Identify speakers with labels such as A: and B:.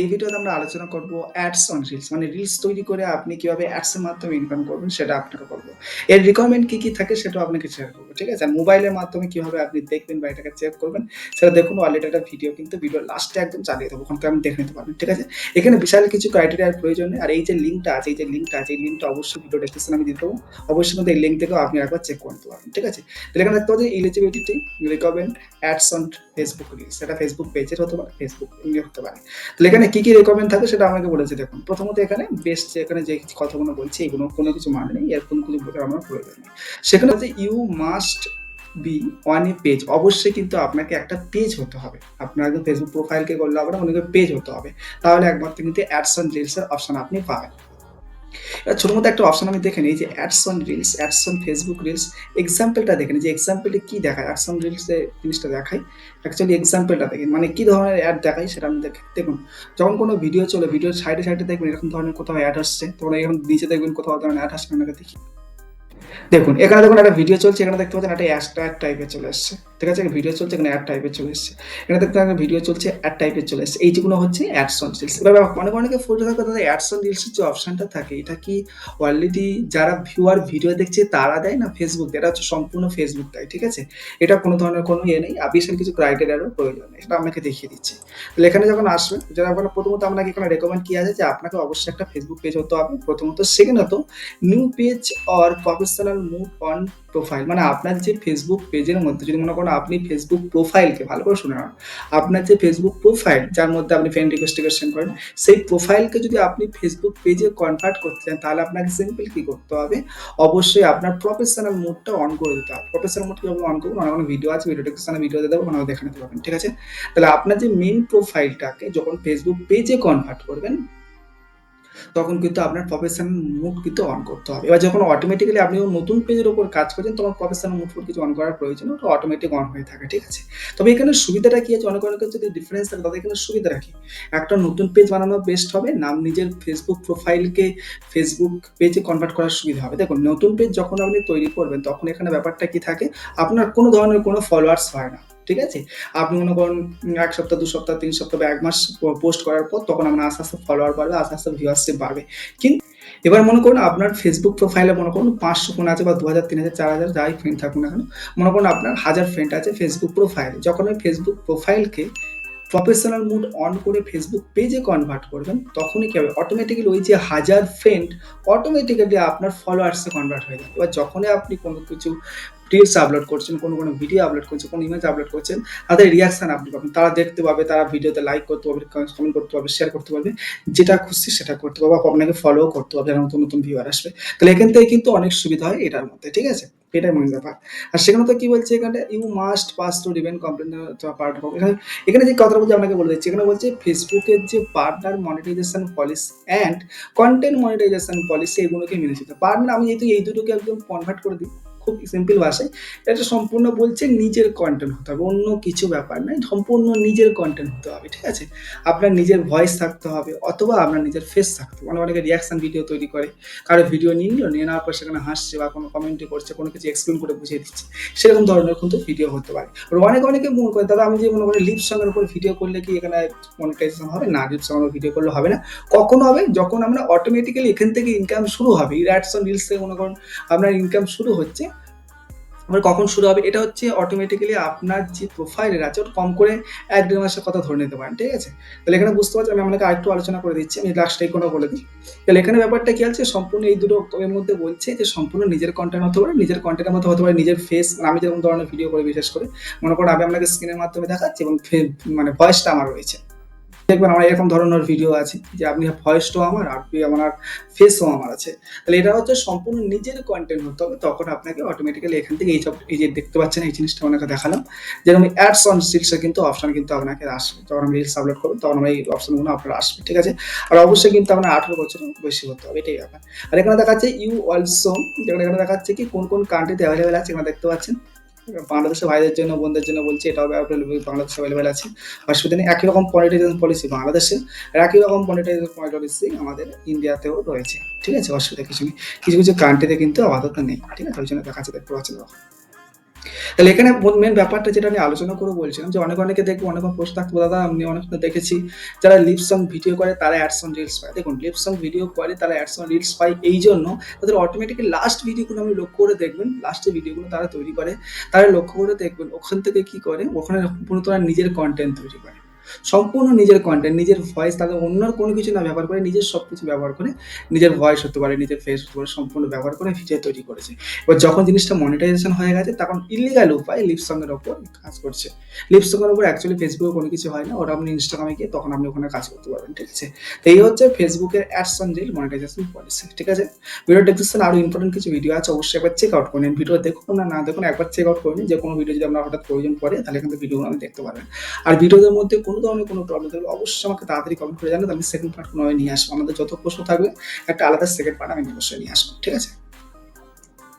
A: এই ভিডিওতে আমরা আলোচনা করব অ্যাডস অন রিলস মানে রিলস তৈরি করে আপনি কীভাবে অ্যাডস এর মাধ্যমে ইনকাম করবেন সেটা আপনাকে করব এর রিকোয়ারমেন্ট কি কি থাকে সেটাও আপনাকে শেয়ার করব, ঠিক আছে? আর মোবাইলের মাধ্যমে কীভাবে আপনি দেখবেন বা এটাকে চেক করবেন, সেটা দেখুন অলরেডি একটা ভিডিও কিন্তু ভিডিও লাস্টে একদম চালিয়ে দেবো ওখানকে আপনি দেখে নিতে পারবেন, ঠিক আছে? এখানে বিশাল কিছু ক্রাইটেরিয়ার প্রয়োজন আর এই যে লিঙ্কটা আছে, এই যে লিঙ্কটা আছে, এই লিঙ্কটা অবশ্যই ভিডিও ডেসক্রিপশনে আমি দিয়ে দেবো, অবশ্যই কিন্তু এই লিঙ্ক থেকেও আপনি একবার চেক করতে পারবেন, ঠিক আছে? তাহলে এখানে দেখতে পাচ্ছেন eligibility recommend ads on Facebook reels সেটা ফেসবুক পেজের হতে পারে ফেসবুক হতে পারে। তাহলে এখানে কি কি রেকমেন্ড থাকে সেটা আমাকে বলেছে। দেখুন, প্রথমত এখানে বেস্ট যে এখানে যে কথাগুলো বলছি, এগুলো কোনো কিছু মানে নেই, এর কোনো কিছু বোঝার আমার প্রয়োজন নেই সেখানে হচ্ছে you must be on a page অবশ্যই কিন্তু আপনাকে একটা পেজ হতে হবে। আপনার ফেসবুক প্রোফাইলকে করলে আবার অনেকে পেজ হতে হবে। তাহলে একমাত্র কিন্তু অ্যাডস অ্যান্ড রিলসের অপশান আপনি পাবেন। এবার ছোট মতো একটা অপশন আমি দেখে নিই যে ads on reels ads on Facebook reels এক্সাম্পলটা দেখেন যে এক্সাম্পলটা কী দেখায়? অ্যাডস অন রিলসে জিনিসটা দেখায় অ্যাকচুয়ালি এক্সাম্পলটা দেখেন মানে কী ধরনের অ্যাড দেখায় সেটা আমি দেখে, দেখুন, যখন কোনো ভিডিও চলে ভিডিওর সাইডে সাইডে দেখবেন এরকম ধরনের কোথাও অ্যাড আসছে, তখন এরকম নিচে দেখবেন কোথাও ধরনের অ্যাড আসছে আপনাকে দেখি। দেখুন, এখানে দেখুন একটা ভিডিও চলছে, এখানে দেখতে পাচ্ছেন একটা অ্যাড টাইপের চলে এসছে ঠিক আছে? ভিডিও চলছে, এখানে অ্যাড টাইপের চলে এসছে। এখানে দেখতে পাচ্ছেন ভিডিও চলছে অ্যাড টাইপের চলে এসছে। এই যেগুলো হচ্ছে অ্যাডস অন রিলস এবার অনেক অনেকে ফটো থাকে তাদের অ্যাডসন রিলসের যে অপশনটা থাকে, এটা কি অলরেডি যারা ভিউয়ার ভিডিও দেখছে, তারা দেয় না ফেসবুক এটা হচ্ছে সম্পূর্ণ ফেসবুক দেয় ঠিক আছে? এটা কোনো ধরনের কোনো ইয়ে নেই বিশাল কিছু ক্রাইটেরিয়ারও প্রয়োজন নেই, এটা আপনাকে দেখিয়ে দিচ্ছি। তাহলে এখানে যখন আসবে যারা আপনার প্রথমত আপনাকে এখানে রেকমেন্ড কি আছে, যে আপনাকে অবশ্যই একটা ফেসবুক পেজ হতে হবে। প্রথমত সেকেন্ডত new page or professional mode on profile মানে আপনার যে ফেসবুক পেজের মধ্যে, যদি মনে করেন আপনি ফেসবুক প্রোফাইলকে ভালো করে শুনে নেন, আপনার যে ফেসবুক প্রোফাইল যার মধ্যে আপনি ফ্রেন্ড রিকোয়েস্টিকেশন করেন, সেই প্রোফাইলকে যদি আপনি ফেসবুক পেজে কনভার্ট করতে চান, তাহলে আপনাকে সিম্পল কি করতে হবে? অবশ্যই আপনার প্রফেশনাল মোডটা অন করে দিতে হবে। প্রফেশনাল মুড কীভাবে অন করবেন অনেক অনেক ভিডিও আছে ভিডিও ডিসক্রিপশনে ভিডিও দেবো ওনারা দেখে নিতে পারবেন, ঠিক আছে? তাহলে আপনার যে মেন প্রোফাইলটাকে যখন ফেসবুক পেজে কনভার্ট করবেন তখন কিন্তু আপনার প্রফেশনাল মুড কিন্তু অন করতে হবে। এবার যখন অটোমেটিক্যালি আপনি নতুন পেজের উপর কাজ করছেন, তখন প্রফেশনাল মুড ফুড কিছু অন করার প্রয়োজন ওটা অটোমেটিক অন হয়ে থাকে, ঠিক আছে? তবে এখানে সুবিধাটা কি আছে? অনেক অনেকের যদি ডিফারেন্স থাকে, তাদের এখানে সুবিধা রাখি। একটা নতুন পেজ বানানো বেস্ট হবে, নাম নিজের ফেসবুক প্রোফাইলকে ফেসবুক পেজে কনভার্ট করার সুবিধা হবে। দেখুন, নতুন পেজ যখন আপনি তৈরি করবেন, তখন এখানে ব্যাপারটা কি থাকে? আপনার কোনো ধরনের কোনো ফলোয়ার্স হয় না। ঠিক আছে? আপনি মনে করুন এক সপ্তাহ, দু সপ্তাহ, তিন সপ্তাহ বা এক মাস পোস্ট করার পর তখন আপনার আস্তে আস্তে ফলোয়ার বাড়বে, আস্তে আস্তে ভিউয়ারশিপ বাড়বে। কিন্তু এবার মনে করুন আপনার ফেসবুক প্রোফাইলে মনে করুন পাঁচশো ফোন আছে বা দু হাজার তিন হাজার চার হাজার যাই ফ্রেন্ড থাকুন না কেন, মনে করুন আপনার হাজার ফ্রেন্ড আছে ফেসবুক প্রোফাইল যখন ওই ফেসবুক প্রোফাইলকে প্রফেশনাল মুড অন করে ফেসবুক পেজে কনভার্ট করবেন, তখনই কি হবে? অটোমেটিক্যালি ওই যে হাজার ফ্রেন্ড অটোমেটিক্যালি আপনার ফলোয়ার্সে কনভার্ট হয়ে যাবে। এবার যখনই আপনি কোনো কিছু রিলস আপলোড করছেন, কোনো কোনো ভিডিও আপলোড করছেন, কোনো ইমেজ আপলোড করছেন, তাদের রিয়াকশান আপনি পাবেন। তারা দেখতে পাবে, তারা ভিডিওতে লাইক করতে পারবে কমেন্ট করতে পারবে শেয়ার করতে পারবে, যেটা খুশি সেটা করতে পারবে আপনাকে ফলো করতে পারবে নতুন নতুন ভিউয়ার আসবে। তাহলে এখান থেকে কিন্তু অনেক সুবিধা হয় এটার মধ্যে, ঠিক আছে? এটাই মেন ব্যাপার। আর সেখানে তো কি বলছে এখানে? ইউ মাস্ট পাস টু রিভেন কমপ্লেন পার্ট এখানে এখানে যে কথাটা বলছে আপনাকে বলে দিচ্ছি। এখানে বলছে ফেসবুকের যে partner monetization policy and content monetization policy এগুলোকে মেনে চলতে। পার্টনার আমি যেহেতু এই দুটোকে একদম কনভার্ট করে দিই খুব সিম্পল ভাষায়, এটা সম্পূর্ণ বলছে নিজের কন্টেন্ট হতে হবে, অন্য কিছু ব্যাপার নয়, সম্পূর্ণ নিজের কন্টেন্ট হতে হবে, ঠিক আছে? আপনার নিজের ভয়েস থাকতে হবে অথবা আপনার নিজের ফেস থাকতে হবে, অনেক অনেকে রিয়াকশন ভিডিও তৈরি করে, কারও ভিডিও নিয়ে নিল নিয়ে নেওয়ার পর সেখানে হাসছে বা কোনো কমেন্টে করছে, কোনো কিছু এক্সপ্লেন করে বুঝিয়ে দিচ্ছে, সেরকম ধরনের কিন্তু ভিডিও হতে পারে। অনেক অনেকে মনে করে, দাদা, আমি যে মনে করি লিপ সঙ্গের উপর ভিডিও করলে কি এখানে মনিটাইজেশন হবে? না লিপ সঙ্গের ভিডিও করলে হবে না। কখন হবে, যখন আমরা অটোমেটিক্যালি এখান থেকে ইনকাম শুরু হবে রিয়াকশন রিলস থেকে মনে করুন, আপনার ইনকাম শুরু হচ্ছে এবার কখন শুরু হবে, এটা হচ্ছে অটোমেটিক্যালি আপনার যে প্রোফাইলের আছে, ওটা কম করে এক দেড় মাসের কথা ধরে নিতে পারেন, ঠিক আছে? তাহলে এখানে বুঝতে পারছি আমি আপনাকে আরেকটু আলোচনা করে দিচ্ছি, আমি লাস্টে কোনো বলে দিই। তাহলে এখানে ব্যাপারটা কি আছে, সম্পূর্ণ এই দুটো এর মধ্যে বলছে যে সম্পূর্ণ নিজের কন্টেন্ট হতে পারে, নিজের কন্টেন্টের মধ্যে হতে পারে, নিজের ফেস আমি যেরকম ধরনের ভিডিও করে, বিশেষ করে, মনে করুন আমি আপনাকে স্ক্রিনের মাধ্যমে দেখাচ্ছি এবং মানে ভয়েসটা আমার রয়েছে। দেখবেন আমার এরকম ধরনের ভিডিও আছে যে আপনি ভয়েসটাও আমার, আর আমার ফেসও আমার আছে। তাহলে এটা হচ্ছে সম্পূর্ণ নিজের কন্টেন্ট হতে হবে, তখন আপনাকে অটোমেটিক্যালি এখান থেকে এইসব এই যে দেখতে পাচ্ছেন, এই জিনিসটা আপনাকে দেখালাম। যেরকম অ্যাডস অন রিলসের কিন্তু অপশন কিন্তু আপনাকে আসবে। যখন আমি রিলস আপলোড করব, তখন আমার এই অপশনগুলো আপনার আসবে, ঠিক আছে? আর অবশ্যই কিন্তু আপনার আঠারো বছর বেশি হতে হবে, এটাই ব্যাপার। আর এখানে দেখাচ্ছে ইউ অলসো যেখানে এখানে দেখাচ্ছে কি, কোন কোন কান্ট্রিতে অ্যাভেলেবেল আছে, এখানে দেখতে পাচ্ছেন। বাংলাদেশের ভাইদের জন্য, বোনদের জন্য বলছি, এটাও বাংলাদেশে অ্যাভেলেবেল আছে। অসুবিধা নেই একই রকম মনিটাইজেশন পলিসি বাংলাদেশে আর একই রকম মনিটাইজেশন পলিসি আমাদের ইন্ডিয়াতেও রয়েছে। ঠিক আছে, অসুবিধা কিছু নেই। কিছু কিছু কান্ট্রিতে কিন্তু আপাতত নেই। ঠিক আছে, ওই জন্য দেখা যাচ্ছে দেখতে পাচ্ছেন তাহলে এখানে মেন ব্যাপারটা যেটা আমি আলোচনা করে বলছিলাম যে অনেক অনেকে দেখব অনেক প্রশ্ন থাকতো, দাদা, আমি অনেক দেখেছি যারা লিপ সং ভিডিও করে, তারা অ্যাডস অন রিলস পায়। দেখুন লিপ সং ভিডিও করে, তারা অ্যাডস অন রিলস পায় এই জন্য তাদের অটোমেটিক লাস্ট ভিডিওগুলো আমি লক্ষ্য করে দেখবেন লাস্টের ভিডিওগুলো তারা তৈরি করে। তারা লক্ষ্য করে দেখবেন, ওখান থেকে কি করে, ওখানে পুরো তারা নিজের কন্টেন্ট তৈরি করে। সম্পূর্ণ নিজের কন্টেন্ট নিজের ভয়েস তাদের অন্য কোনো কিছু না ব্যবহার করে নিজের সব কিছু ব্যবহার করে নিজের ভয়েস হতে পারে, নিজের ফেস হতে পারে সম্পূর্ণ ব্যবহার করে ভিডিও তৈরি করেছে। এবার যখন জিনিসটা মনিটাইজেশন হয়ে গেছে, তখন ইলিগাল উপায় লিপসংয়ের ওপর কাজ করছে। লিপসংয়ের ওপর অ্যাকচুয়ালি ফেসবুকে কোনো কিছু হয় না ওটা আপনি ইনস্টাগ্রামে গিয়ে তখন আপনি ওখানে কাজ করতে পারবেন, ঠিক আছে? তো এই হচ্ছে ফেসবুকের ads on reel monetization policy ঠিক আছে? ভিডিও ডেসক্রিপশনে আরও ইম্পর্টেন্ট কিছু ভিডিও আছে, অবশ্যই একবার চেক আউট করে নিন। ভিডিও দেখুন না না দেখুন, একবার চেক আউট করে নিন। যে কোনো ভিডিও যদি আপনার হঠাৎ প্রয়োজন পড়ে, তাহলে থেকে ভিডিওগুলো আপনি দেখতে পারবেন। আর ভিডিওদের মধ্যে কোনো ধরনের কোনো প্রবলেম থাকলে অবশ্যই আমাকে তাড়াতাড়ি কমেন্ট করে জানাতে আমি সেকেন্ড পার্ট কোনোভাবে নিয়ে আসব। আমাদের যত প্রশ্ন থাকবে, একটা আলাদা সেকেন্ড পার্ট আমি অবশ্যই নিয়ে আসব, ঠিক আছে?